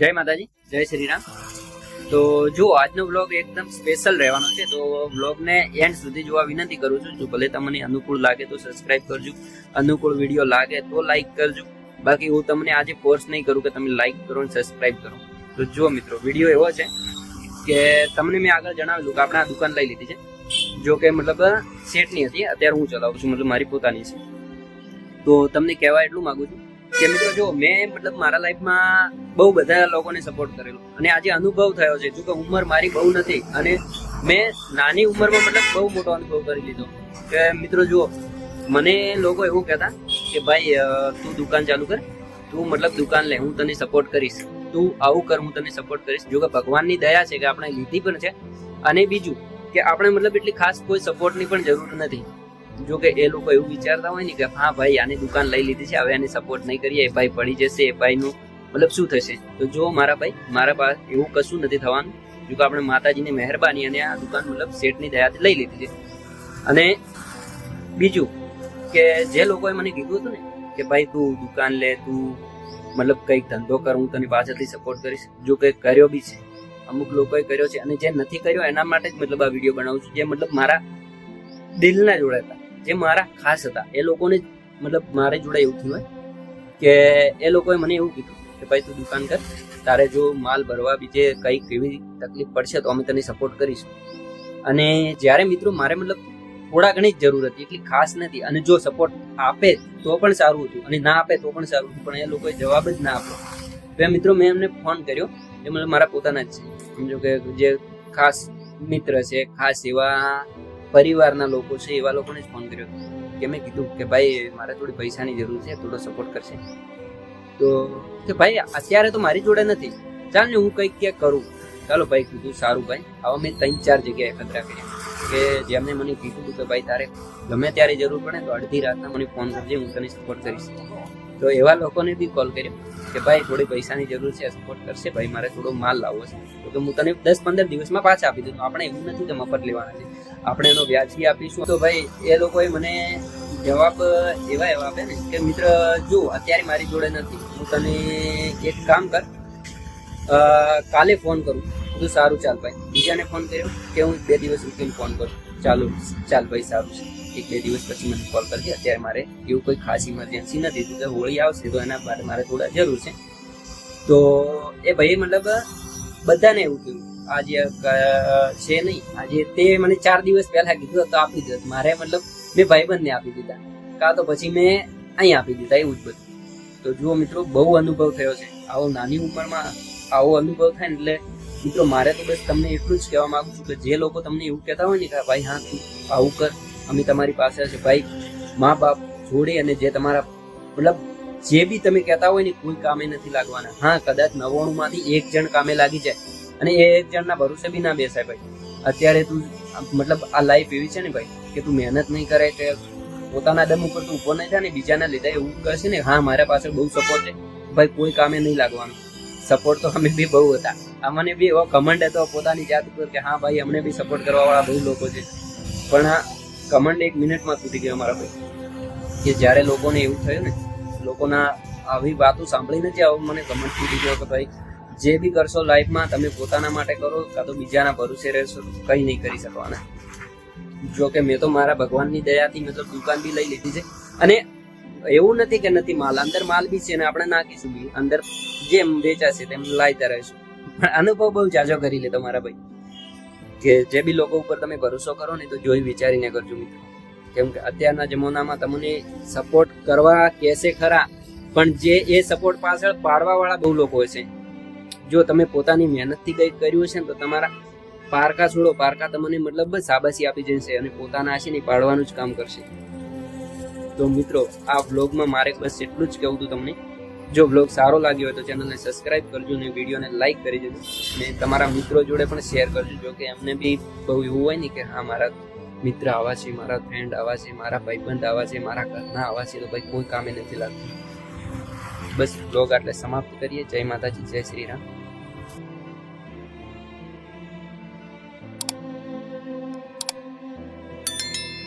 જય માતાજી, જય શ્રી રામ તો જો આજનો વ્લોગ એકદમ સ્પેશિયલ રહેવાનો છે. તો વ્લોગને એન્ડ સુધી જોવા વિનંતી કરું છું. જો ભલે તમને અનુકૂળ લાગે તો સબસ્ક્રાઇબ કરજો. અનુકૂળ વીડિયો લાગે તો લાઈક કરજો. બાકી હું તમને આજે ફોર્સ નહીં કરું કે તમે લાઈક કરો અને સબસ્ક્રાઇબ કરો. તો જો મિત્રો વીડિયો એવો છે કે તમને મેં આગળ જણાવેલું કે આપણે આ દુકાન લઈ લીધી છે. જો કે મતલબ સેટની હતી, અત્યારે હું ચલાવું છું. મતલબ મારી પોતાની છે. તો તમને કહેવા એટલું માગું છું કે મિત્રો જો મેં મતલબ મારા લાઈફમાં બહુ બધા લોકોને સપોર્ટ કરેલો. અને આજે અનુભવ થયો છે. જો ઉંમર મારી બહુ નથી. અને મેં નાની ઉંમરમાં મતલબ બહુ મોટો અનુભવ કરી લીધો. કે મિત્રો જુઓ, મને લોકો એવું કહેતા કે, ભાઈ તું દુકાન ચાલુ કર. તું મતલબ દુકાન લે. હું તને સપોર્ટ કરીશ. તું આવું કર, હું તને સપોર્ટ કરીશ. જો કે ભગવાનની દયા છે કે આપણે લીધી પણ છે. અને બીજું કે આપણે મતલબ એટલી ખાસ કોઈ સપોર્ટની પણ જરૂર નથી. જો કે એ લોકો એવું વિચારતા હોય ને કે હા ભાઈ, આની દુકાન લઈ લીધી છે, હવે આને સપોર્ટ નહીં કરીએ ભાઈ પડી જશે, એ ભાઈનું, મતલબ શું થશે? તો જો મારા ભાઈ, મારા પાસે એવું કશું નથી થવાનું. જો કે આપણે માતાજીની મહેરબાની અને આ દુકાન મતલબ શેઠની દયાથી લઈ લીધી છે. અને બીજું કે જે લોકોએ મને કીધું હતું ને કે ભાઈ તું દુકાન લે, તું મતલબ કંઈક ધંધો કર, હું તને પાછળથી સપોર્ટ કરીશ. જો કે કર્યો બી છે. અમુક લોકોએ કર્યો છે અને જે નથી કર્યો એના માટે જ મતલબ આ વીડિયો બનાવું છું, જે મતલબ મારા દિલના જોડે હતા. જે મારા ખાસ હતા, એ લોકોને મતલબ મારે જોડે એવું થયું હોય કે એ લોકોએ મને એવું કીધું કે ભાઈ, તું દુકાન કર, તારે જો માલ ભરવા બીજે કંઈક એવી તકલીફ પડશે તો અમે તને સપોર્ટ કરીશું. અને જ્યારે મિત્રો મારે મતલબ થોડા ઘણી જ જરૂર હતી, એટલી ખાસ નથી. અને જો સપોર્ટ આપે તો પણ સારું હતું અને ના આપે તો પણ સારું હતું. પણ એ લોકોએ જવાબ જ ના આપ્યો. તો મિત્રો મેં એમને ફોન કર્યો, એ મતલબ મારા પોતાના જ છે. સમજો કે જે ખાસ મિત્ર છે, ખાસ એવા પરિવારના લોકો છે, એવા લોકોને જ ફોન કર્યો. કે મેં કીધું કે ભાઈ, મારે થોડી પૈસાની જરૂર છે, થોડો સપોર્ટ કરશે. તો કે ભાઈ, અત્યારે તો મારી જોડે નથી. ચાલ ને હું કંઈક ક્યાંક કરું. ચાલો ભાઈ, કીધું સારું ભાઈ. આવા મેં ત્રણ ચાર જગ્યાએ ખતરા કર્યા. કે જેમને મને કીધું હતું કે ભાઈ, તારે ગમે ત્યારે જરૂર પડે તો અડધી રાતના મને ફોન કરજે, હું તને સપોર્ટ કરીશ. તો એવા લોકોને બી કોલ કર્યો કે ભાઈ, થોડી પૈસાની જરૂર છે સપોર્ટ કરશે, ભાઈ, મારે થોડો માલ લાવવો છે. તો કે હું તને દસ પંદર દિવસમાં પાછા આપી દઉં. આપણે એવું નથી કે મફત લેવાના છે. આપણે એનો વ્યાજથી આપીશું. તો ભાઈ, એ લોકોએ મને જવાબ એવા એવા આપે ને કે, મિત્ર, જો, અત્યારે મારી જોડે નથી. હું તને એક કામ કર. કાલે ફોન કરું. તો સારું ચાલ ભાઈ. બીજાને ફોન કર્યો કે હું બે દિવસ રૂકીને ફોન કરું. ચાલુ, ચાલ ભાઈ, સારું છે. એક બે દિવસ પછી મને કોલ કરજે. અત્યારે મારે એવું કોઈ ખાસ ઇમરજન્સી નથી. તો હોળી આવશે, તો એના માટે મારે થોડા જરૂર છે. તો એ ભાઈ મતલબ, બધાને એવું થયું આજે છે નહીં. આજે તે મને ચાર દિવસ પહેલા કીધું તો આપી દીધું મારે મતલબ મેં ભાઈબંધને આપી દીધા. કાં તો પછી મેં અહીં આપી દીધા, એવું જ બધું. તો જુઓ મિત્રો, બહુ અનુભવ થયો છે. આવો નાની ઉંમરમાં આવો અનુભવ થાય ને એટલે મિત્રો, મારે તો બસ તમને એટલું જ કહેવા માંગુ છું કે જે લોકો તમને એવું કહેતા હોય ને કે, ભાઈ, હા, તું આવું કર, અમે તમારી પાસે છે. ભાઈ મા બાપ જોડે અને જે તમારા, મતલબ, જે બી તમે કહેતા હોય ને, કોઈ કામે નથી લાગવાના. હા, કદાચ નવ્વાણું માંથી એક જણ કામે લાગી જાય અને એ એક જણના ભરોસે બી ના બેસાય ભાઈ. અત્યારે તું, મતલબ, આ લાઈફ એવી છે ને ભાઈ, કે તું મહેનત નહીં કરે કે પોતાના દમ ઉપર તું ઊભો નહીં થાય ને, બીજાના લીધે એવું કરશે ને, હા, મારા પાસે બહુ સપોર્ટ છે. ભાઈ, કોઈ કામે નહીં લાગવાનું. સપોર્ટ તો અમે બી બહુ હતા. અમને બી એવો કમંડ હતો પોતાની જાત ઉપર કે હા ભાઈ, અમને બી સપોર્ટ કરવા વાળા બહુ લોકો છે. પણ આ કમંડ એક મિનિટમાં તૂટી ગયો અમારા ભાઈ. કે જ્યારે લોકોને એવું થયું ને, લોકોના આવી વાતો સાંભળીને જ મને કમંડ તૂટી ગયો કે ભાઈ, જે બી કરશો લાઈફમાં તમે પોતાના માટે કરો, કાં તો બીજાના ભરોસે રહેશો, કંઈ નહીં કરી શકવાના. જો કે મેં તો મારા ભગવાનની દયાથી મેં તો દુકાન બી લઈ લીધી છે. અને એવું નથી કે નથી માલ, અંદર માલ બી છે ને આપણે નાખીશું બી. અંદર જેમ વેચાશે તેમ લાવતા રહીશું. પણ અનુભવ બહુ જાજો કરી લેતો મારા ભાઈ. કે જે બી લોકો ઉપર તમે ભરોસો કરો ને તો જોઈ વિચારીને કરજો મિત્રો. કેમ કે અત્યારના જમાનામાં તમને સપોર્ટ કરવા કહેશે ખરા, પણ જે એ સપોર્ટ પાછળ પાડવા વાળા બહુ લોકો હોય છે. જો તમે પોતાની મહેનતથી કંઈક કર્યું છે ને તો તમારા પારકા છોડો, પારકા તમને મતલબ બસ શાબાશી આપી જશે અને પોતાના હશે ને એ પાડવાનું જ કામ કરશે. તો મિત્રો, આ વ્લોગમાં મારે બસ એટલું જ કહેવું હતું તમને. જો વ્લોગ સારો લાગ્યો હોય તો ચેનલને સબસ્ક્રાઇબ કરજો અને વિડીયોને લાઈક કરી દેજો. અને તમારા મિત્રો જોડે પણ શેર કરજો. જો કે એમને બી બહુ એવું હોય ને કે હા, મારા મિત્ર આવા છે, મારા ફ્રેન્ડ આવા છે, મારા ભાઈબંધ આવા છે, મારા ઘરના આવા છે, તો ભાઈ કોઈ કામે નથી લાગતું. બસ વ્લોગ આટલે સમાપ્ત કરીએ. જય માતાજી, જય શ્રી રામ.